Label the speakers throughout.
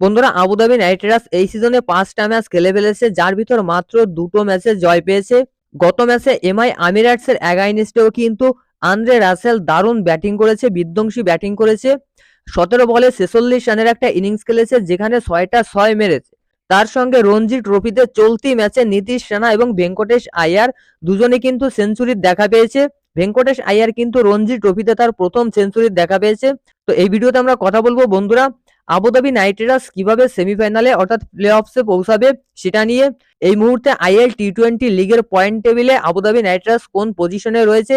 Speaker 1: বন্ধুরা Abu Dhabi night Riders এই সিজনে পাঁচটা ম্যাচ খেলে ফেলেছে, যার ভিতর মাত্র দুটো ম্যাচে জয় পেয়েছে। গত ম্যাচে এমআই আমিরাটস এর অ্যাগাইনিস্টেও কিন্তু আন্দ্রে রাসেল দারুণ ব্যাটিং করেছে, বিধ্বংসী ব্যাটিং করেছে। সতেরো বলে ছেচল্লিশ রানের একটা ইনিংস খেলেছে, যেখানে ছয়টা ছয় মেরেছে। তার সঙ্গে রঞ্জি ট্রফিতে চলতি ম্যাচে নীতিশ রানা এবং ভেঙ্কটেশ আয়ার দুজনে কিন্তু সেঞ্চুরির দেখা পেয়েছে। ভেঙ্কটেশ আয়ার কিন্তু রঞ্জি ট্রফিতে তার প্রথম সেঞ্চুরির দেখা পেয়েছে। তো এই ভিডিওতে আমরা কথা বলব, বন্ধুরা। আবুধাবি নাইট রাইডার্স কীভাবে সেমিফাইনালে অর্থাৎ প্লে অফসে পৌঁছাবে সেটা নিয়ে এই মুহূর্তে আইএল টি টোয়েন্টি লিগের পয়েন্ট টেবিলে আবুধাবি নাইট রাইডার্স কোন পজিশনে রয়েছে?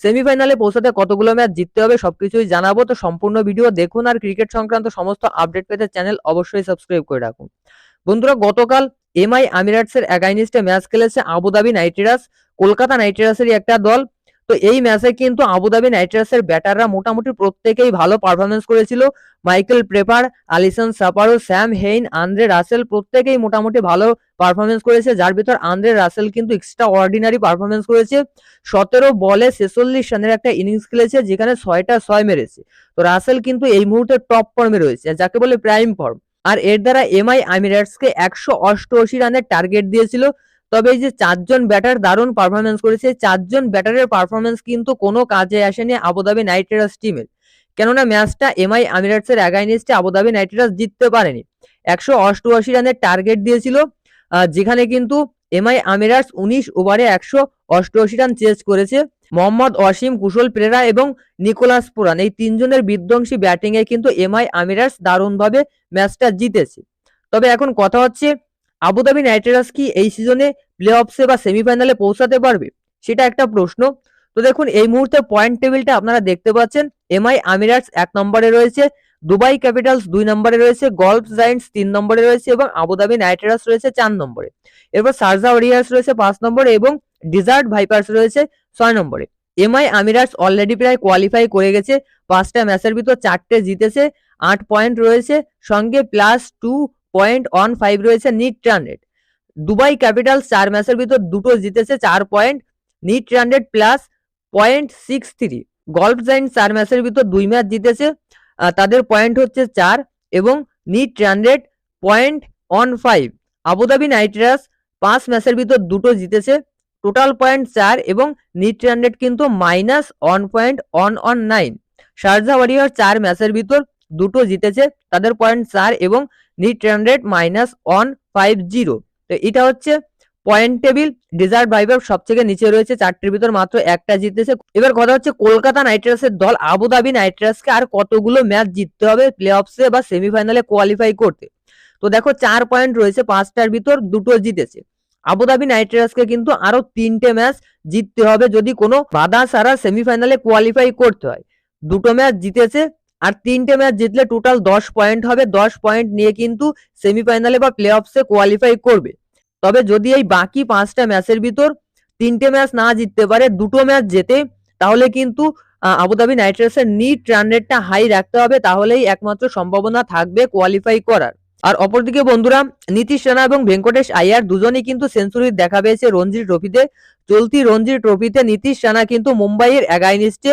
Speaker 1: সেমিফাইনালে পৌঁছাতে কতগুলো ম্যাচ জিততে হবে সবকিছুই জানাব। তো সম্পূর্ণ ভিডিও দেখুন আর ক্রিকেট সংক্রান্ত সমস্ত আপডেট পেতে চ্যানেল অবশ্যই সাবস্ক্রাইব করে রাখুন। বন্ধুরা, গতকাল এমআই আমিরাটস এর অ্যাগাইনিস্টে ম্যাচ খেলেছে Abu Dhabi knight riders. Kolkata knight রাইডার্সেরই একটা দল। তো এই ম্যাচে কিন্তু আবুধাবি নাইট রাইডার্সের ব্যাটাররা মোটামুটি প্রত্যেকেই ভালো পারফরমেন্স করেছিল। মাইকেল প্রেপার আলিসন সাপারো, স্যাম হেইন, আন্দ্রে রাসেল প্রত্যেকেই মোটামুটি ভালো পারফরমেন্স করেছে। যার ভিতর আন্দ্রে রাসেল কিন্তু এক্সট্রা অর্ডিনারি পারফরমেন্স করেছে। সতেরো বলে ছেচল্লিশ রানের একটা ইনিংস খেলেছে, যেখানে ছয়টা ছয় মেরেছে। তো রাসেল কিন্তু এই মুহূর্তে টপ ফর্মে রয়েছে, যাকে বলে প্রাইম ফর্ম আর এর দ্বারা এমআই আমিরাটসকে একশো অষ্টআশি রানের টার্গেট দিয়েছিল। তবে এই যে চারজন ব্যাটার দারুণ পারফরমেন্স করেছে, চারজন ব্যাটারের পারফরমেন্স কিন্তু কোনো কাজে আসেনি আবুধাবি নাইট রাইডার্স টিমের কেননা ম্যাচটা এমআই আমিরাটসের অ্যাগাইনিস্টে আবুধাবি নাইট রাইডার্স জিততে পারেনি। একশো অষ্টআশি রানের টার্গেট দিয়েছিল যেখানে কিন্তু এমআই আমিরাটস উনিশ ওভারে একশো অষ্টআশি রান চেস করেছে। মোহাম্মদ অসীম কুশল প্রেরা এবং নিকোলাস পুরান এই তিনজনের বিধ্বংসী ব্যাটিংয়ে কিন্তু এমআই আমিরাটস দারুণভাবে ম্যাচটা জিতেছে। তবে এখন কথা হচ্ছে, আবুধাবি নাইট রাইডার্স কি এই সিজনে প্লে অফসে বা সেমিফাইনালে পৌঁছাতে পারবে? সেটা একটা প্রশ্ন। তো দেখুন, এই মুহূর্তে পয়েন্ট টেবিলটা আপনারা দেখতে পাচ্ছেন। এমআই আমিরাটস এক নম্বরে রয়েছে দুবাই ক্যাপিটালস দুই নম্বরে রয়েছে গল্ফ জায়েন্টস তিন নম্বরে রয়েছে এবং আবুধাবি নাইট রাইডার্স রয়েছে চার নম্বরে। এরপর সারজা ওরিয়ার্স রয়েছে পাঁচ নম্বরে এবং ডিজার্ট ভাইপার্স রয়েছে ছয় নম্বরে। এমআই আমিরাটস অলরেডি প্রায় কোয়ালিফাই করে গেছে, পাঁচটা ম্যাচের ভিতর চারটে জিতেছে, আট পয়েন্ট রয়েছে, সঙ্গে plus two point one five রয়েছে net run rate Dubai capitals চার ম্যাচের ভিতর দুটো জিতেছে, চার point net run rate plus point six three Gulf Giants চার ম্যাচের ভিতর দুই ম্যাচ জিতেছে। তাদের পয়েন্ট হচ্ছে চার এবং net run point one five Abu Dhabi knight riders পাঁচ ম্যাচের ভিতর দুটো জিতেছে। টোটাল পয়েন্ট চার এবং নিট রান কিন্তু minus one point one one nine Sharjah warrior চার ম্যাচের ভিতর দুটো জিতেছে। তাদের পয়েন্ট চার এবং net run minus one five zero তো এটা হচ্ছে পয়েন্ট টেবিল ডিজার্ট ভাইভার সব থেকে নিচে রয়েছে, চারটির ভিতর মাত্র একটা জিতেছে। এবার কথা হচ্ছে কলকাতা নাইট রাইডার্সের দল আবুধাবি নাইট রাইডার্সকে আর কতগুলো ম্যাচ জিততে হবে প্লে অফসে বা সেমিফাইনালে কোয়ালিফাই করতে? তো দেখো, চার পয়েন্ট রয়েছে পাঁচটার ভিতর, দুটো জিতেছে। আবুধাবি নাইট রাইডার্সকে কিন্তু আরও তিনটে ম্যাচ জিততে হবে যদি কোনো বাধা ছাড়া সেমিফাইনালে কোয়ালিফাই করতে হয়। দুটো ম্যাচ জিতেছে, আর তিনটে ম্যাচ জিতলে টোটাল দশ পয়েন্ট হবে। দশ পয়েন্ট নিয়ে কিন্তু সেমিফাইনালে বা প্লে অফসে কোয়ালিফাই করবে। তবে যদি এই বাকি পাঁচটা ম্যাচের ভিতর তিনটে ম্যাচ না জিততে পারে, দুটো ম্যাচ জেতে, তাহলে কিন্তু আবুধাবি নাইট রাইডার্সের নিট রান রেটটা হাই রাখতে হবে, তাহলেই একমাত্র সম্ভাবনা থাকবে কোয়ালিফাই করার। আর অপরদিকে বন্ধুরা, নীতিশ রানা এবং ভেঙ্কটেশ আয়ার দুজনেই কিন্তু সেঞ্চুরি দেখা পেয়েছে রঞ্জি ট্রফিতে চলতি রঞ্জি ট্রফিতে নীতিশ রানা কিন্তু মুম্বাইয়ের অ্যাগাইনিস্টে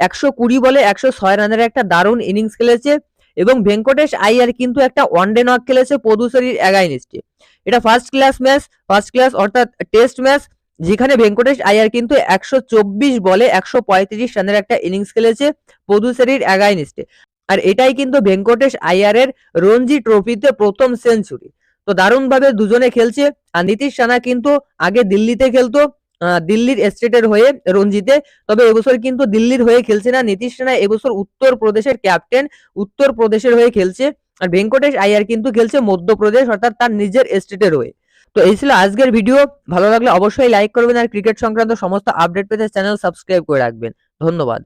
Speaker 1: একশো কুড়ি বলে একশো ছয় রানের একটা দারুণ ইনিংস খেলেছে। এবং ভেঙ্কটেশ আইয়ার কিন্তু একটা ওয়ানডে নক খেলেছে পদুসরির অ্যাগাইনিস্টে এটা first class match first class অর্থাৎ টেস্ট ম্যাচ যেখানে ভেঙ্কটেশ আয়ার কিন্তু একশো চব্বিশ বলে একশো পঁয়ত্রিশ রানের একটা ইনিংস খেলেছে পদুসেরির অ্যাগাইনিস্টে আর এটাই কিন্তু ভেঙ্কটেশ আয়ারের রঞ্জি ট্রফিতে প্রথম সেঞ্চুরি তো দারুণভাবে দুজনে খেলছে, আর নীতিশ সানা কিন্তু আগে দিল্লিতে খেলতো দিল্লির স্টেটের হয়ে রঞ্জিতে। তবে এবছর কিন্তু দিল্লির হয়ে খেলছে না। নীতিশ রানা এবছর উত্তর প্রদেশের ক্যাপ্টেন উত্তর প্রদেশের হয়ে খেলছে। আর ভেঙ্কটেশ আয়ার কিন্তু খেলছে মধ্যপ্রদেশ, অর্থাৎ তার নিজের স্টেটের হয়ে। তো এই ছিল আজকের ভিডিও। ভালো লাগলে অবশ্যই লাইক করবেন। আর ক্রিকেট সংক্রান্ত সমস্ত আপডেট পেতে চ্যানেল সাবস্ক্রাইব করে রাখবেন। ধন্যবাদ।